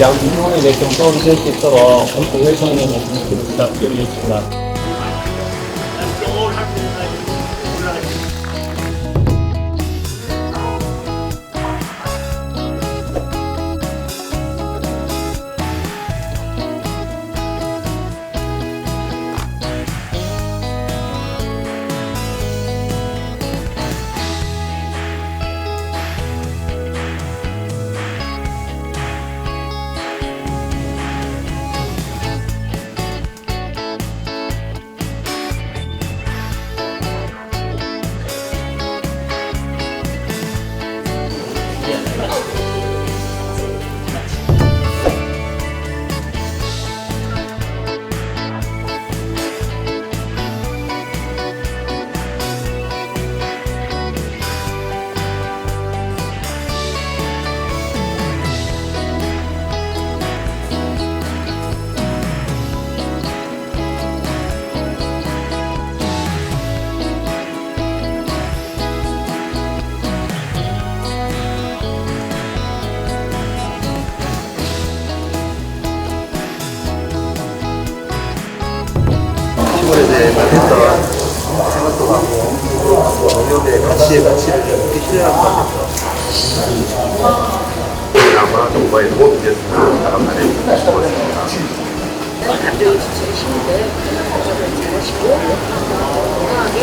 양분에 좀 도움이 될 수 있도록 공회장님 부탁드리겠습니다. 시골에 대해 말했던 생각도 하고 농협의 가치의 가치를 좀것 같아서 아마 정부의 도움이 됐으면 사람 많이 싶었습니다. 감정이 지치신데 가정을 잘하시고 건강하게